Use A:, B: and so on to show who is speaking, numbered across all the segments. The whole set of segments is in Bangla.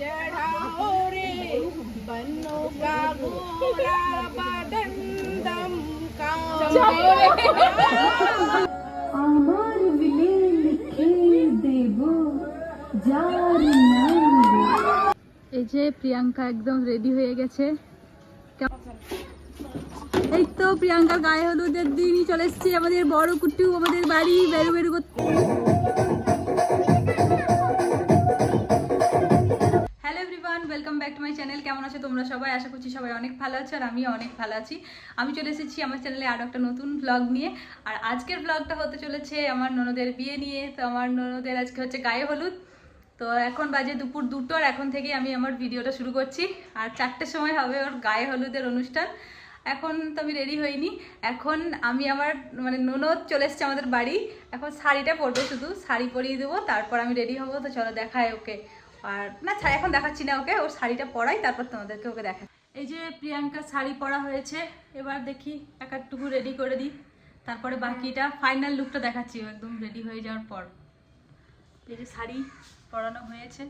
A: चढ़ाओ रे बनो का गोरा बदन दम का
B: আমার বিলে লিখে দেব যার নাম এই যে প্রিয়াঙ্কা একদম রেডি হয়ে গেছে কেমন- এই তো প্রিয়াঙ্কার গায়ে হলুদের দিনই চলে এসেছি আমাদের বড় কুট্টু আমাদের বাড়ি বেরু বেরু করতে ব্যাক টু মাই চ্যানেল কেমন আছো তোমরা সবাই? আশা করছি সবাই অনেক ভালো আছো আর আমিও অনেক ভালো আছি। আমি চলে এসেছি আমার চ্যানেলে আরও একটা নতুন ব্লগ নিয়ে। আর আজকের ব্লগটা হতে চলেছে আমার ননদের বিয়ে নিয়ে। তো আমার ননদের আজকে হচ্ছে গায়ে হলুদ। তো এখন বাজে দুপুর দুটোর এখন থেকে আমি আমার ভিডিওটা শুরু করছি। আর চারটের সময় হবে ওর গায়ে হলুদের অনুষ্ঠান। এখন তো আমি রেডি হইনি। এখন আমি আমার মানে ননদ চলে এসছে আমাদের বাড়ি। এখন শাড়িটা পরবে শুধু। শাড়ি পরিয়ে দেবো, তারপর আমি রেডি হব। তো চলো দেখায় ওকে। আর, না, ছাড়ি, এখন দেখাচ্ছি না ওকে, ওর শাড়িটা পরাই, তারপর তোমাদেরকে ওকে দেখা এই যে প্রিয়াঙ্কা শাড়ি পরা হয়েছে, এবার দেখি এক একটুকু রেডি করে দিই। তারপরে বাকিটা ফাইনাল লুকটা দেখাচ্ছি একদম রেডি হয়ে যাওয়ার পর। এই যে শাড়ি পরানো হয়েছে।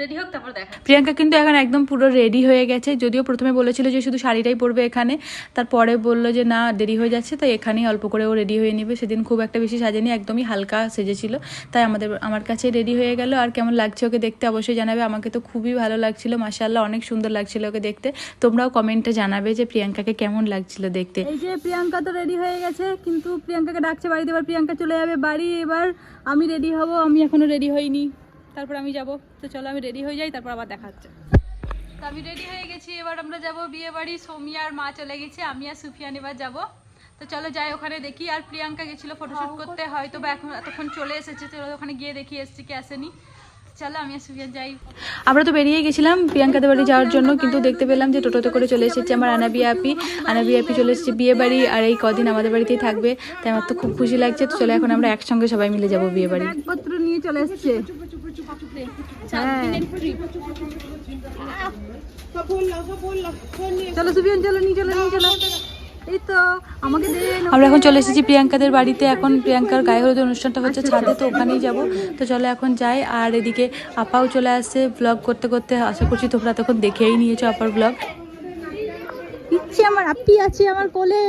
B: রেডি হোক তারপর দেখা প্রিয়াঙ্কা কিন্তু এখন একদম পুরো রেডি হয়ে গেছে। যদিও প্রথমে বলেছিল যে শুধু শাড়িটাই পরবে এখানে তারপরে বলল যে না দেরি হয়ে যাচ্ছে তাই এখানেই অল্প করে ও রেডি হয়ে নেবে। সেদিন খুব একটা বেশি সাজেনি একদমই হালকা সেজেছিল তাই আমাদের আমার কাছে রেডি হয়ে গেল। আর কেমন লাগছে ওকে দেখতে অবশ্যই জানাবে। আমাকে তো খুবই ভালো লাগছিল মাসাল্লাহ অনেক সুন্দর লাগছিল ওকে দেখতে। তোমরাও কমেন্টে জানাবে যে প্রিয়াঙ্কাকে কেমন লাগছিল দেখতে। এই যে প্রিয়াঙ্কা তো রেডি হয়ে গেছে কিন্তু প্রিয়াঙ্কাকে ডাকছে বাড়িতে এবার প্রিয়াঙ্কা চলে যাবে বাড়ি এবার আমি রেডি হব আমি এখনও রেডি হইনি। তারপর আমি যাব। তো চলো আমি রেডি হয়ে যাই তারপর আবার দেখা হচ্ছে। তো আমি রেডি হয়ে গেছি এবার আমরা যাব বিয়ে বাড়ি। সৌমিয়া আর মা চলে গেছে আমি আর সুফিয়ান এবার যাব। তো চলো যাই ওখানে দেখি। আর প্রিয়াঙ্কা গেছিল ফটোশুট করতে হয়তো বা এখন এতক্ষণ চলে এসেছে তো ওখানে গিয়ে দেখি এসছে কি আসেনি। চলো আমি সুফিয়ান যাই। আমরা তো বেরিয়ে গেছিলাম প্রিয়াঙ্কাদের বাড়ি যাওয়ার জন্য কিন্তু দেখতে পেলাম যে টোটোতে করে চলে এসেছে আমার আনাবিয়া আপি। আনাবিয়া আপি চলে এসেছে বিয়ে বাড়ি আর এই কদিন আমাদের বাড়িতেই থাকবে। তাই আমার তো খুব খুশি লাগছে। তো চলো এখন আমরা একসঙ্গে সবাই মিলে যাব বিয়ে বাড়ি। নিয়ে চলে এসেছে। চলো সুবিয়ান চলো নিয়ে চলো নিয়ে চলো। এই তো আমাকে আমরা এখন চলে এসেছি প্রিয়াঙ্কাদের বাড়িতে। এখন প্রিয়াঙ্কার গায়ে হলুদ অনুষ্ঠানটা হচ্ছে ছাদে তো ওখানেই যাব। তো চলো এখন যাই। আর এদিকে আপাও চলে আসছে ব্লগ করতে করতে। আশা করছি তোমরা তখন দেখেই নিয়েছো আপার ব্লগ ইচ্ছে আমার আপি আছে আমার কোলে।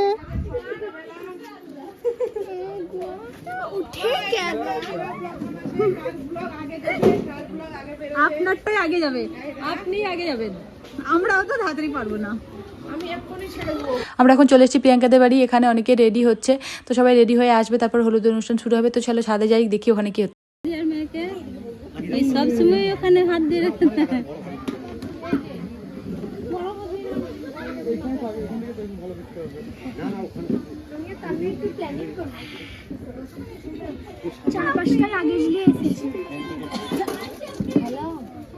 B: আপনারটাই আগে যাবে। আপনি আগে যাবেন। আমরাও তো তাড়াতাড়ি পারব না। আমরা এখন চলে এসেছি প্রিয়াঙ্কাদের বাড়ি এখানে অনেকে রেডি হচ্ছে। তো সবাই রেডি হয়ে আসবে তারপর হলুদ অনুষ্ঠান শুরু হবে। তো চলো ছাদে যাই দেখি ওখানে কি হচ্ছে। সব সময় ওখানে হাত দিয়ে। রাখতে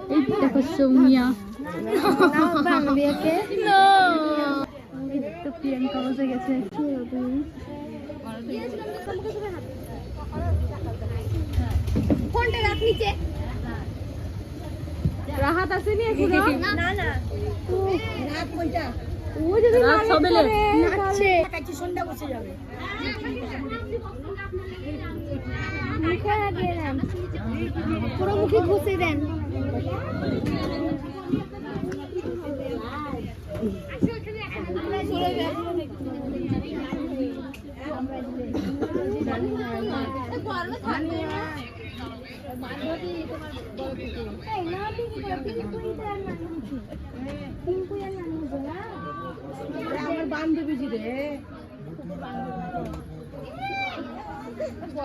B: এই দেখো সৌমিয়া তো প্রিয়াঙ্কা বসে গেছে
C: ফোনটা রাখ নিচে
B: রাহাত আসেনি এখনও?
C: না না। রাখ ওইটা
B: ও যদি
C: নাচছে। সন্ধ্যা বসে যাবে। মুখে লাগিয়ে দেন। পুরো মুখে ঘুষে দেন।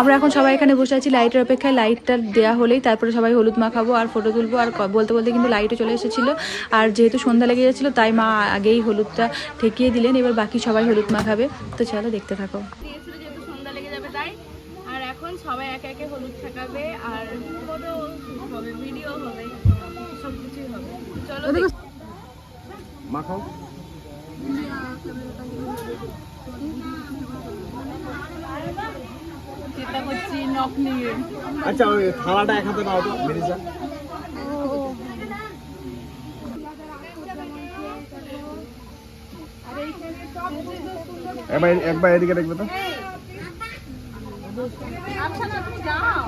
A: আমরা
B: এখন সবাই এখানে বসে আছি লাইটের অপেক্ষায়। লাইটটা দেওয়া হলেই তারপরে সবাই হলুদ মাখাবো আর ফটো তুলবো। আর বলতে বলতে কিন্তু লাইটও চলে এসেছিল। আর যেহেতু সন্ধ্যা লেগে যাচ্ছিল তাই মা আগেই হলুদটা ঠেকিয়ে দিলেন। এবার বাকি সবাই হলুদ মাখাবে। তো চলো দেখতে থাকো।
A: সন্ধ্যা লেগে যাবে তাই। আর এখন সবাই একে একে হলুদ ঠেকাবে আর ফটো হবে ভিডিও হবে সব কিছুই হবে। চলো
D: মাখাও।
A: চেষ্টা করছি নখ নিয়ে।
D: আচ্ছা ওই থালাটা এক হাতে নাও তো মিরিজা একবার একবার এদিকে দেখবে তো।
A: আচ্ছা না তুমি যাও।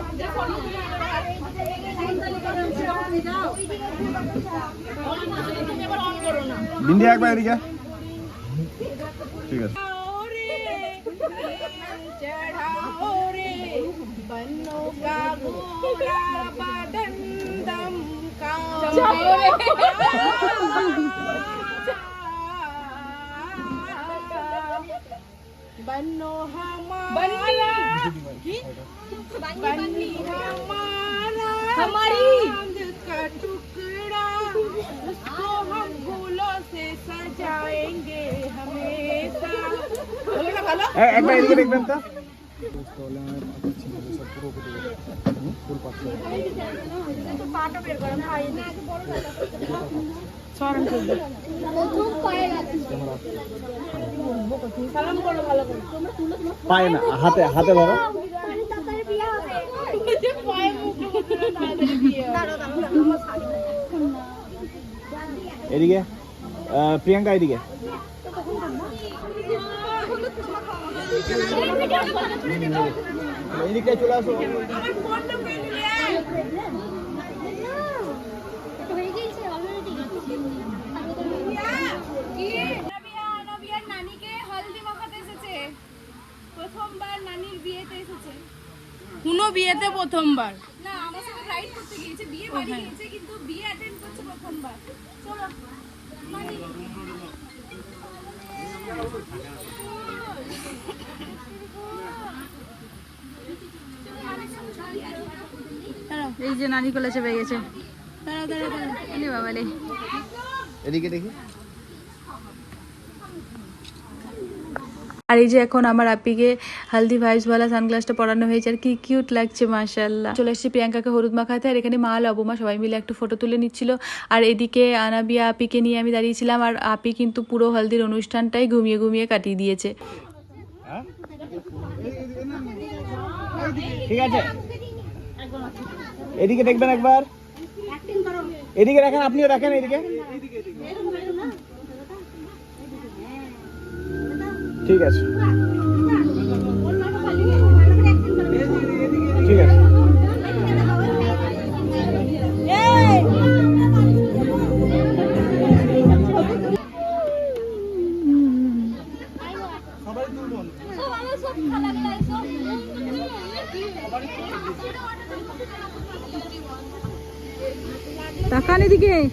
D: বিন্দি একবার এদিকে। ঠিক আছে।
A: चढ़ाओ रे बनो का गोरा बदन दम का बनो हमारा। बन्नी हमारा हमारी का टुकड़ा उसको हम फूलों से सजाएँगे ना ভালো
D: একবার এদিকে দেখবেন তো।
C: পায়ে
D: না হাতে হাতে
C: হবে।
D: এদিকে প্রিয়াঙ্কা এদিকে এদিকে চলে আসো
C: হয়ে গেছে অলরেডি
A: নবিয়া নবিয়ার নানিকে হলদি মাখাতে এসেছে প্রথমবার নানির বিয়েতে এসেছে কোনো বিয়েতে প্রথমবার। না আমার সাথে রাইড করতে গিয়েছে বিয়ে বাড়ি গিয়েছে কিন্তু বিয়ে অ্যাটেন্ড করছে প্রথমবার। চলো। নানি
E: এই যে নানি কোলে চেপে গেছে। বাবালে
D: এদিকে দেখি।
E: আর এই যে এখন আমার আপিকে হালদি ভাইস ওয়ালা সানগ্লাসটা পরানো হয়েছে আর কি কিউট লাগছে মাশাল্লাহ চলে এসেছি প্রিয়াঙ্কাকে হলুদ মাখাতে আর এখানে মা লবমা সবাই মিলে একটু ফটো তুলে নিচ্ছিল। আর এদিকে আনাবিয়া আপিকে নিয়ে আমি দাঁড়িয়েছিলাম আর আপি কিন্তু পুরো হলদির অনুষ্ঠানটাই ঘুমিয়ে ঘুমিয়ে কাটিয়ে দিয়েছে।
D: ঠিক আছে। এদিকে দেখবেন একবার। এদিকে রাখেন আপনিও রাখেন এদিকে। ঠিক আছে। ঠিক আছে।
E: তাকান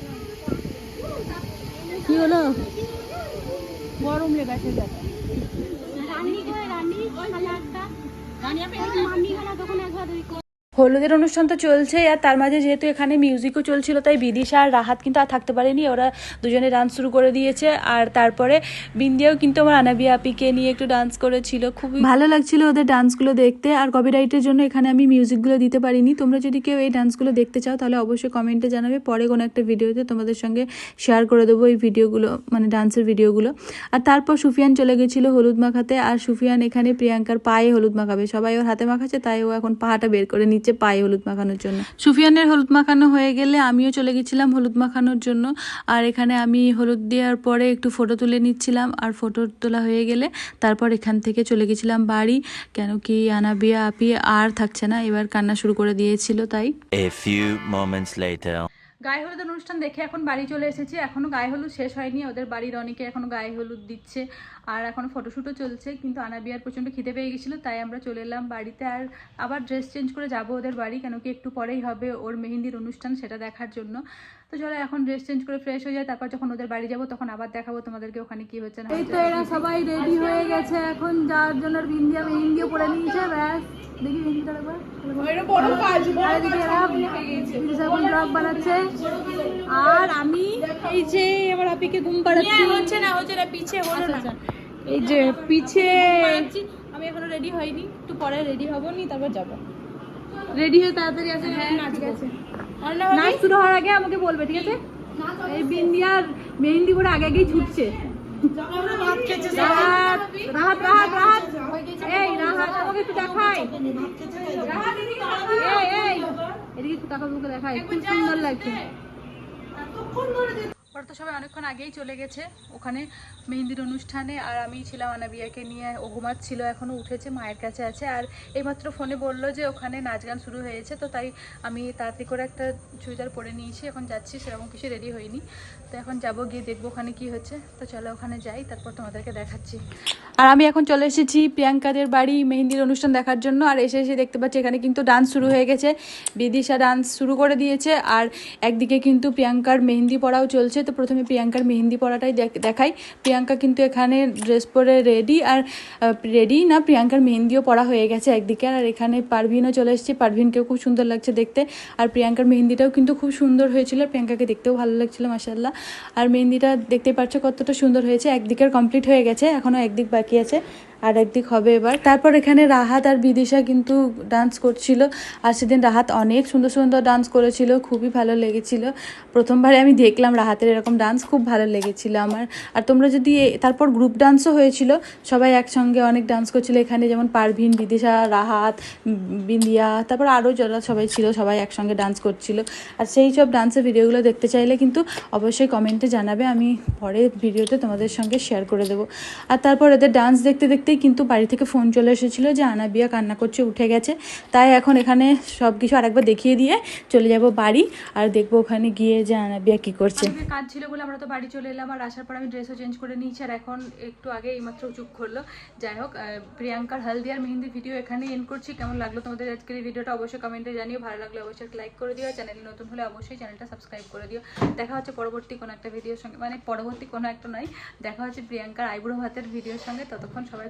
E: কি হলো?
A: গরম লেগেছে দাদা
C: রানী গো রানী? খালা একটা রানী আপনি মামি খালা তখন একবার ওই
E: হলুদের অনুষ্ঠান তো চলছেই আর তার মাঝে যেহেতু এখানে মিউজিকও চলছিল, তাই বিদিশা আর রাহাত কিন্তু আর থাকতে পারেনি। ওরা দুজনে ডান্স শুরু করে দিয়েছে আর তারপরে বিন্দিয়াও কিন্তু আমার আনাবিয়া আপিকে নিয়ে একটু ডান্স করেছিল। খুব ভালো লাগছিল ওদের ডান্সগুলো দেখতে আর কপিরাইটের জন্য এখানে আমি মিউজিকগুলো দিতে পারিনি। তোমরা যদি কেউ এই ডান্সগুলো দেখতে চাও তাহলে অবশ্যই কমেন্টে জানাবে। পরে কোনো একটা ভিডিওতে তোমাদের সঙ্গে শেয়ার করে দেবো এই ভিডিওগুলো মানে ডান্সের ভিডিওগুলো আর তারপর সুফিয়ান চলে গেছিল হলুদ মাখাতে আর সুফিয়ান এখানে প্রিয়াঙ্কার পায়ে হলুদ মাখাবে। সবাই ওর হাতে মাখাচ্ছে, তাই ও এখন পাহাটা বের করে নিচ্ছে। পায়ে হলুদ মাখানোর জন্য। সুফিয়ানের হলুদ মাখানো হয়ে গেলে আমিও চলে গেছিলাম হলুদ মাখানোর জন্য। আর এখানে আমি হলুদ দেওয়ার পরে একটু ফটো তুলে নিচ্ছিলাম। আর ফটো তোলা হয়ে গেলে তারপর এখান থেকে চলে গেছিলাম বাড়ি। কেন কি আনাবিয়া আপি আর থাকছে না। এবার কান্না শুরু করে দিয়েছিল তাই।
F: A few moments later.
E: গায়ে হলুদ অনুষ্ঠান দেখে এখন বাড়ি চলে এসেছি। এখনও গায়ে হলুদ শেষ হয়নি, ওদের বাড়ির অনেকে এখনও গায়ে হলুদ দিচ্ছে। আর এখন ফটোশ্যুটও চলছে, কিন্তু আনাবিয়ার প্রচণ্ড খিদে পেয়ে গেছিল, তাই আমরা চলে এলাম বাড়িতে। আর আবার ড্রেস চেঞ্জ করে যাব ওদের বাড়ি, কেন কি একটু পরেই হবে ওর মেহেন্দির অনুষ্ঠান সেটা দেখার জন্য। তো চলো এখন ড্রেস চেঞ্জ করে ফ্রেশ হয়ে যায় তারপর যখন ওদের বাড়ি যাব তখন আবার দেখাবো তোমাদেরকে ওখানে কি হচ্ছে না এই তো এরা সবাই রেডি হয়ে গেছে এখন যার জন্য বিন্দিয়া মেহেন্দিও পরে নিয়েছে ব্যাস। দেখি মেহেন্দিটা একবার আর আমি এই যে আমার আপিকে ঘুম পাড়াচ্ছি।
A: হচ্ছে না হচ্ছে না পিছে হলো না।
E: এই যে পিছে আমি এখনও রেডি হইনি একটু পরে রেডি হব নি তারপর যাব। রেডি হয়ে তাড়াতাড়ি আসে হ্যাঁ নাচ গেছে নাচ শুরু হওয়ার আগে আমাকে বলবে ঠিক আছে? এই বিন্দিয়ার মেহেন্দি করে আগে আগেই ছুটছে। রাহাত রাহাত রাহাত রাহাত। এই রাহাত আমাকে একটু দেখাই এই এই। এদিকে একটু কাকার দেখাই খুব সুন্দর লাগছে। ওরা তো সবাই অনেকক্ষণ আগেই চলে গেছে। ওখানে মেহেন্দির অনুষ্ঠানে আর আমি ছিলাম আনাবিয়াকে নিয়ে। ও ঘুমাচ্ছিল এখনও উঠেছে, মায়ের কাছে আছে। আর এইমাত্র ফোনে বলল যে ওখানে নাচ গান শুরু হয়েছে, তো তাই আমি তাড়াতাড়ি করে একটা চুড়িদার পরে নিয়েছি। এখন যাচ্ছি, সেরকম কিছু রেডি হয়নি। তো এখন যাব গিয়ে দেখব ওখানে কি হচ্ছে। তো চলো ওখানে যাই, তারপর তোমাদেরকে দেখাচ্ছি। আর আমি এখন চলে এসেছি প্রিয়াঙ্কাদের বাড়ি মেহেন্দির অনুষ্ঠান দেখার জন্য। আর এসে এসে দেখতে পাচ্ছি এখানে কিন্তু ডান্স শুরু হয়ে গেছে। বিদিশা ডান্স শুরু করে দিয়েছে। আর একদিকে কিন্তু প্রিয়াঙ্কার মেহেন্দি পড়াও চলছে। তো প্রথমে প্রিয়াঙ্কার মেহেন্দি পড়াটাই দেখ- দেখাই। প্রিয়াঙ্কা কিন্তু এখানে ড্রেস পরে রেডি আর রেডি না, প্রিয়াঙ্কার মেহেন্দিও পড়া হয়ে গেছে একদিকে। আর এখানে পারভিনও চলে এসেছে। পারভিনকেও খুব সুন্দর লাগছে দেখতে। আর প্রিয়াঙ্কার মেহেন্দিটাও কিন্তু খুব সুন্দর হয়েছিল। প্রিয়াঙ্কাকে দেখতেও ভালো লাগছিল মাসাল্লাহ আর মেহেন্দিটা দেখতে পাচ্ছ কতটা সুন্দর হয়েছে। একদিকের কমপ্লিট হয়ে গেছে এখনও একদিক বাকি আছে। আর একদিক হবে এবার। তারপর এখানে রাহাত আর বিদিশা কিন্তু ডান্স করছিল। আর সেদিন রাহাত অনেক সুন্দর সুন্দর ডান্স করেছিল, খুবই ভালো লেগেছিল। প্রথমবারে আমি দেখলাম রাহাতের এরকম ডান্স খুব ভালো লেগেছিল আমার। আর তোমরা যদি তারপর গ্রুপ ডান্সও হয়েছিল, সবাই একসঙ্গে অনেক ডান্স করছিল। এখানে যেমন পারভিন, বিদিশা, রাহাত বিন্দিয়া, তারপর আরও যারা সবাই ছিল, সবাই একসঙ্গে ডান্স করছিল। আর সেই সব ডান্সের ভিডিওগুলো দেখতে চাইলে কিন্তু অবশ্যই কমেন্টে জানাবে। আমি পরে ভিডিওতে তোমাদের সঙ্গে শেয়ার করে দেবো। আর তারপর এদের ডান্স দেখতে দেখতে দেখতেই কিন্তু বাড়ি থেকে ফোন চলে এসেছিল যে আনাবিয়া কান্না করছে, উঠে গেছে। তাই এখন এখানে সব কিছু আরেকবার দেখিয়ে দিয়ে চলে যাব বাড়ি আর দেখব ওখানে গিয়ে যে আনাবিয়া কী করছে। কাজ ছিল বলে আমরা তো বাড়ি চলে এলাম আর আসার পর আমি ড্রেসও চেঞ্জ করে নিয়েছি আর এখন একটু আগে এইমাত্র চুপ করল। যাই হোক প্রিয়াঙ্কার হলদি আর মেহেন্দি ভিডিও এখানে এন্ড করছি। কেমন লাগল তোমাদের আজকের এই ভিডিওটা অবশ্যই কমেন্টে জানিও। ভালো লাগলে অবশ্যই লাইক করে দিও। চ্যানেল নতুন হলে অবশ্যই চ্যানেলটা সাবস্ক্রাইব করে দিও। দেখা হচ্ছে পরবর্তী কোনো একটা ভিডিওর সঙ্গে মানে পরবর্তী কোনো একটা নয়, দেখা হচ্ছে প্রিয়াঙ্কার আইব্রো হাতের ভিডিওর সঙ্গে। ততক্ষণ সবাই